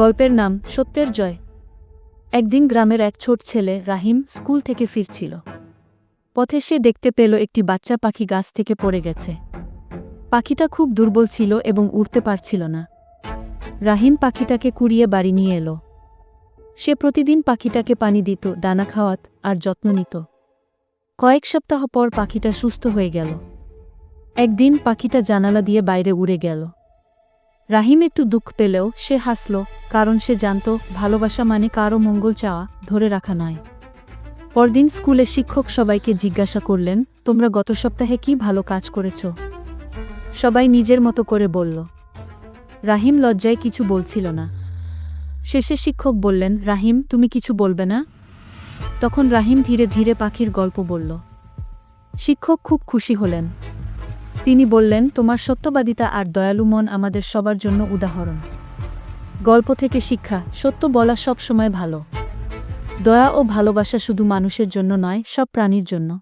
গল্পের নাম সত্যের জয়। একদিন গ্রামের এক ছোট ছেলে রাহিম স্কুল থেকে ফিরছিল। পথে সে দেখতে পেল একটি বাচ্চা পাখি গাছ থেকে পড়ে গেছে। পাখিটা খুব দুর্বল ছিল এবং উড়তে পারছিল না। রাহিম পাখিটাকে কুড়িয়ে বাড়ি নিয়ে এলো। সে প্রতিদিন পাখিটাকে পানি দিত, দানা খাওয়াত আর যত্ন নিত। কয়েক সপ্তাহ পর পাখিটা সুস্থ হয়ে গেল। একদিন পাখিটা জানালা দিয়ে বাইরে উড়ে গেল। রাহিম একটু দুঃখ পেলেও সে হাসল, কারণ সে জানত ভালোবাসা মানে কারও মঙ্গল চাওয়া ধরে রাখা নয়। পরদিন স্কুলে শিক্ষক সবাইকে জিজ্ঞাসা করলেন, তোমরা গত সপ্তাহে কি ভালো কাজ করেছ? সবাই নিজের মতো করে বলল, রাহিম লজ্জায় কিছু বলছিল না। শেষে শিক্ষক বললেন, রাহিম, তুমি কিছু বলবে না? তখন রাহিম ধীরে ধীরে পাখির গল্প বলল। শিক্ষক খুব খুশি হলেন। তিনি বললেন, তোমার সত্যবাদিতা আর দয়ালু মন আমাদের সবার জন্য উদাহরণ। গল্প থেকে শিক্ষা, সত্য বলা সব সময় ভালো। দয়া ও ভালোবাসা শুধু মানুষের জন্য নয়, সব প্রাণীর জন্য।